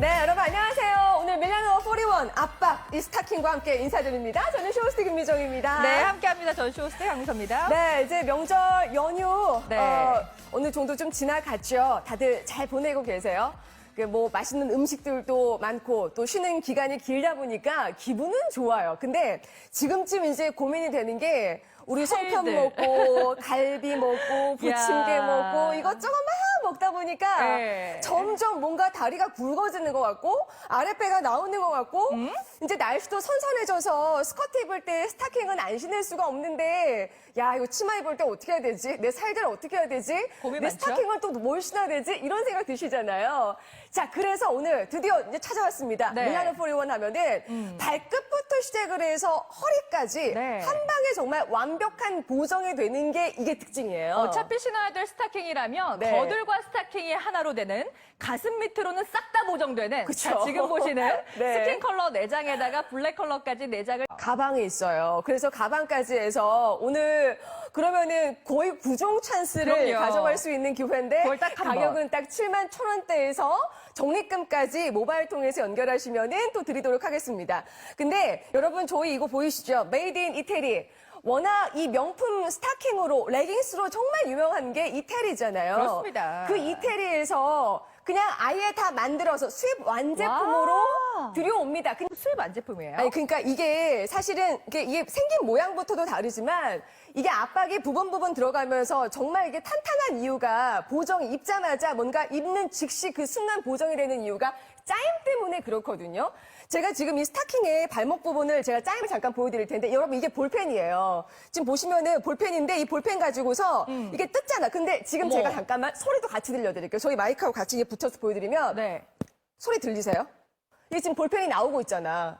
네, 여러분 안녕하세요. 오늘 밀라노 41 압박 이 스타킹과 함께 인사드립니다. 저는 쇼호스트 김미정입니다. 네, 함께합니다. 전 쇼호스트 강서입니다. 네, 이제 명절 연휴 네. 어, 어느 정도 좀 지나갔죠. 다들 잘 보내고 계세요. 그뭐 맛있는 음식들도 많고 또 쉬는 기간이 길다 보니까 기분은 좋아요. 근데 지금쯤 이제 고민이 되는 게 우리 송편. 먹고 갈비 먹고 부침개 야. 먹고 이것저것 막 먹다 보니까 네. 점점 뭔가 다리가 굵어지는 것 같고 아랫배가 나오는 것 같고 음? 이제 날씨도 선선해져서 스커트 입을 때 스타킹은 안 신을 수가 없는데 야 이거 치마 입을 때 어떻게 해야 되지? 내 살들 어떻게 해야 되지? 내 많죠? 스타킹을 또 뭘 신어야 되지? 이런 생각 드시잖아요. 자 그래서 오늘 드디어 이제 찾아왔습니다. 네. 음. 밀라노 포리원 하면은 발끝부터 시작을 해서 허리까지 네. 한 방에 정말 완벽한 보정이 되는 게 이게 특징이에요. 어차피 신어야 될 스타킹이라면 네. 거들과 스타킹이 하나로 되는 가슴 밑으로는 싹 다 보정되는 그쵸. 자, 지금 보시는 네. 스킨 컬러 내장에다가 블랙 컬러까지 내장을 가방에 있어요. 그래서 가방까지 해서 오늘 그러면은 거의 구종 찬스를 그럼요. 가져갈 수 있는 기회인데 그걸 딱한 가격은 딱 7만 천 원대에서 적립금까지 모바일 통해서 연결하시면은 또 드리도록 하겠습니다. 근데 여러분 저희 이거 보이시죠? 메이드 인 이태리. 워낙 이 명품 스타킹으로 레깅스로 정말 유명한 게 이태리잖아요. 그렇습니다. 그 이태리에서 그냥 아예 다 만들어서 수입 완제품으로 와. 들여옵니다. 근- 수입 안 제품이에요. 아니 그러니까 이게 사실은 이게, 이게 생긴 모양부터도 다르지만 이게 압박이 부분 부분 들어가면서 정말 이게 탄탄한 이유가 보정이 입자마자 뭔가 입는 즉시 그 순간 보정이 되는 이유가 짜임 때문에 그렇거든요. 제가 지금 이 스타킹의 발목 부분을 제가 짜임을 잠깐 보여드릴 텐데 여러분 이게 볼펜이에요. 지금 보시면은 볼펜인데 이 볼펜 가지고서 이게 뜯잖아. 근데 지금 어머. 제가 잠깐만 소리도 같이 들려드릴게요. 저희 마이크하고 같이 이게 붙여서 보여드리면 네. 소리 들리세요? 이게 지금 볼펜이 나오고 있잖아.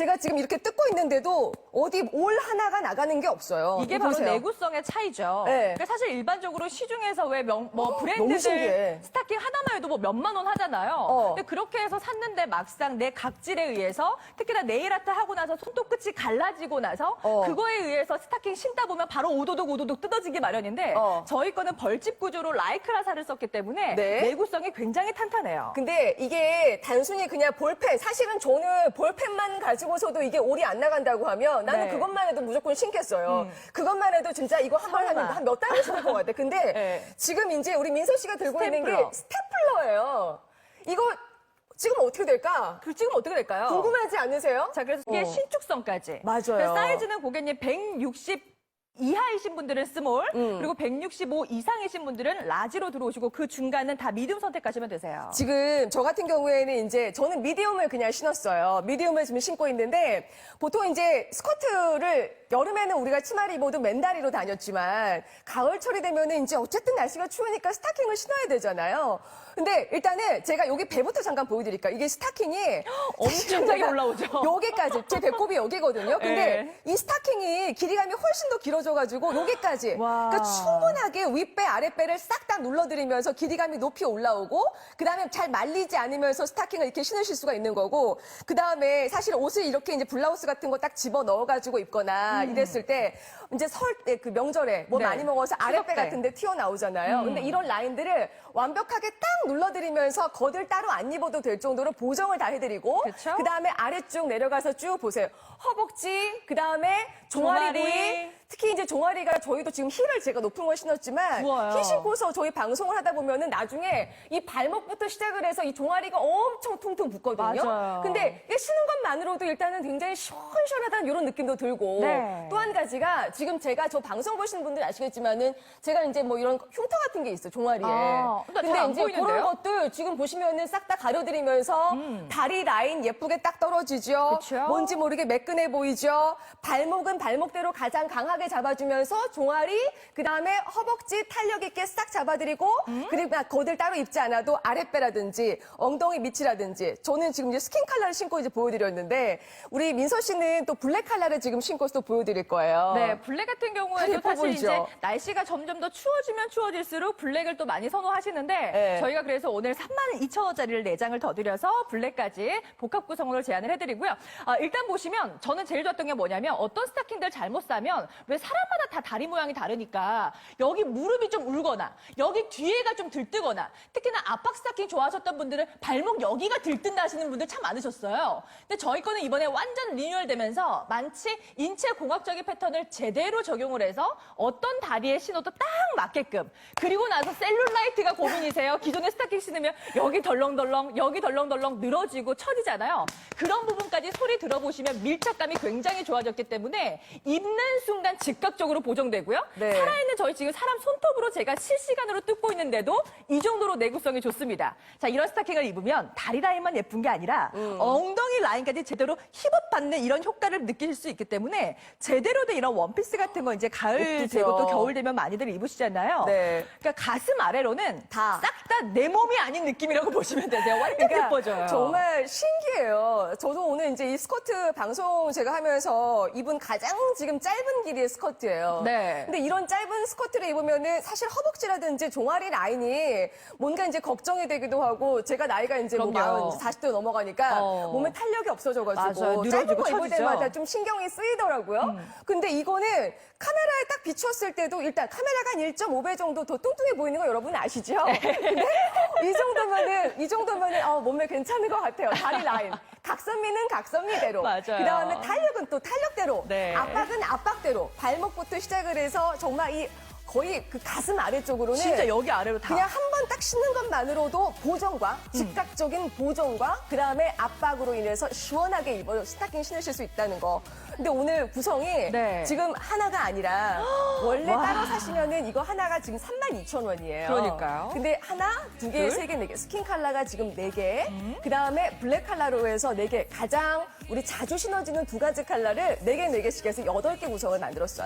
제가 지금 이렇게 뜯고 있는데도 어디 올 하나가 나가는 게 없어요. 이게 바로 보세요. 내구성의 차이죠. 네. 그러니까 사실 일반적으로 시중에서 왜 명, 뭐 너무 브랜드들 신기해. 스타킹 하나만 해도 뭐 몇만 원 하잖아요. 어. 근데 그렇게 해서 샀는데 막상 내 각질에 의해서 특히나 네일 아트 하고 나서 손톱끝이 갈라지고 나서 어. 그거에 의해서 스타킹 신다 보면 바로 오도독 오도독 뜯어지기 마련인데 어. 저희 거는 벌집 구조로 라이크라사를 썼기 때문에 네. 내구성이 굉장히 탄탄해요. 근데 이게 단순히 그냥 볼펜, 사실은 저는 볼펜만 가지고 서도 이게 올이 안 나간다고 하면 나는 네. 그것만 해도 무조건 신겠어요. 그것만 해도 진짜 이거 한 번. 하면 한 몇 달을 신을 것 같아. 근데 네. 지금 이제 우리 민서 씨가 들고 있는 게 스테플러. 스테플러예요. 이거 지금 어떻게 될까? 그 지금 어떻게 될까요? 궁금하지 않으세요? 자, 그래서 이게 어. 신축성까지. 맞아요. 사이즈는 고객님 160 이하이신 분들은 스몰, 음. 그리고 165 이상이신 분들은 라지로 들어오시고 그 중간은 다 미디움 선택하시면 되세요. 지금 저 같은 경우에는 이제 저는 미디움을 그냥 신었어요. 미디움을 지금 신고 있는데 보통 이제 스커트를 여름에는 우리가 치마를 입어도 맨다리로 다녔지만 가을철이 되면은 이제 어쨌든 날씨가 추우니까 스타킹을 신어야 되잖아요. 근데 일단은 제가 여기 배부터 잠깐 보여드릴까요? 이게 스타킹이 엄청나게 올라오죠. 여기까지 제 배꼽이 여기거든요. 근데 네. 이 스타킹이 길이감이 훨씬 더 길어져가지고 여기까지. 와. 그러니까 충분하게 윗배 아랫배를 싹 다 눌러드리면서 길이감이 높이 올라오고 그 다음에 잘 말리지 않으면서 스타킹을 이렇게 신으실 수가 있는 거고 그 다음에 사실 옷을 이렇게 이제 블라우스 같은 거 딱 집어 넣어가지고 입거나 이랬을 때 이제 설 때 그 명절에 뭐 네. 많이 먹어서 아랫배 추석 때. 같은데 튀어나오잖아요. 근데 이런 라인들을 완벽하게 딱 눌러드리면서 겉을 따로 안 입어도 될 정도로 보정을 다 해드리고 그쵸? 그 다음에 아래쪽 내려가서 쭉 보세요. 허벅지, 그 다음에 종아리 종아리. 부위. 특히 이제 종아리가 저희도 지금 힐을 제가 높은 걸 신었지만 좋아요. 힐 신고서 저희 방송을 하다 보면은 나중에 이 발목부터 시작을 해서 이 종아리가 엄청 퉁퉁 붓거든요. 맞아요. 근데 이게 신은 것만으로도 일단은 굉장히 시원시원하다는 이런 느낌도 들고 네. 또 한 가지가 지금 제가 저 방송 보시는 분들 아시겠지만은 제가 이제 뭐 이런 흉터 같은 게 있어요 종아리에. 아, 근데 잘안 이제 그런 보이는데요? 것들 지금 보시면은 싹 다 가려드리면서 다리 라인 예쁘게 딱 떨어지죠. 음. 그쵸? 뭔지 모르게 매끈해 보이죠. 발목은 발목대로 가장 강하게 잡아주면서 종아리, 그 다음에 허벅지 탄력 있게 싹 잡아드리고 음? 그리고 거들 따로 입지 않아도 아랫배라든지 엉덩이 밑이라든지 저는 지금 이제 스킨 컬러를 신고 이제 보여드렸는데 우리 민서 씨는 또 블랙 컬러를 지금 신고 또 보여드릴 거예요. 네, 블랙 같은 경우에도 예뻐 사실 이제 보이죠? 날씨가 점점 더 추워지면 추워질수록 블랙을 또 많이 선호하시는데 네. 저희가 그래서 오늘 32,000원짜리를 4장을 더 드려서 블랙까지 복합 구성으로 제안을 해드리고요. 아, 일단 보시면 저는 제일 좋았던 게 뭐냐면 어떤 스타킹들 잘못 사면 왜 사람마다 다 다리 모양이 다르니까 여기 무릎이 좀 울거나 여기 뒤에가 좀 들뜨거나 특히나 압박 스타킹 좋아하셨던 분들은 발목 여기가 들뜬다 하시는 분들 참 많으셨어요. 근데 저희 거는 이번에 완전 리뉴얼 되면서 만치 인체 공학적인 패턴을 제대로 적용을 해서 어떤 다리에 신어도 딱 맞게끔 그리고 나서 셀룰라이트가 고민이세요. 기존에 스타킹 신으면 여기 덜렁덜렁 여기 덜렁덜렁 늘어지고 처지잖아요. 그런 부분까지 소리 들어보시면 밀착감이 굉장히 좋아졌기 때문에 입는 순간 즉각적으로 보정되고요. 네. 살아있는 저희 지금 사람 손톱으로 제가 실시간으로 뜯고 있는데도 이 정도로 내구성이 좋습니다. 자, 이런 스타킹을 입으면 다리 라인만 예쁜 게 아니라 음. 엉덩이 라인까지 제대로 힙업 받는 이런 효과를 느끼실 수 있기 때문에 제대로 된 이런 원피스 같은 거 이제 가을 예쁘죠. 되고 또 겨울 되면 많이들 입으시잖아요. 네. 그러니까 가슴 아래로는 다. 싹 다 내 몸이 아닌 느낌이라고 보시면 되세요. 완전 예뻐져요. 그러니까 정말 신기해요. 저도 오늘 이제 이 스커트 방송 제가 하면서 입은 가장 지금 짧은 길이의 스커트예요. 네. 근데 이런 짧은 스커트를 입으면은 사실 허벅지라든지 종아리 라인이 뭔가 이제 걱정이 되기도 하고 제가 나이가 이제 뭐 그럼요. 40대 40대 넘어가니까 어. 몸에 탄력이 없어져가지고. 짧은 늘어지고 거 입을 처지죠. 때마다 좀 신경이 쓰이더라고요. 근데 이거는 카메라에 딱 비추었을 때도 일단 카메라가 한 1.5배 정도 더 뚱뚱해 보이는 거 여러분 아시죠? 근데 이 정도면은 이 정도면은 어, 몸매 괜찮은 것 같아요. 다리 라인. 각선미는 각선미대로. 맞아요. 그 다음에 탄력은 또 탄력대로. 네. 압박은 압박대로. 발목부터 시작을 해서 정말 이 거의 그 가슴 아래쪽으로는 진짜 여기 아래로 다. 그냥 한 딱 신는 것만으로도 보정과 즉각적인 보정과 그다음에 압박으로 인해서 시원하게 입어 스타킹 신으실 수 있다는 거. 근데 오늘 구성이 네. 지금 하나가 아니라 원래 와. 따로 사시면은 이거 하나가 지금 32,000원이에요. 그러니까요. 근데 하나, 두 개, 둘. 세 개, 네 개. 스킨 컬러가 지금 네 개. 그다음에 블랙 컬러로 해서 네 개. 가장 우리 자주 신어지는 두 가지 컬러를 네 개, 네 개씩 해서 여덟 개 구성을 만들었어요.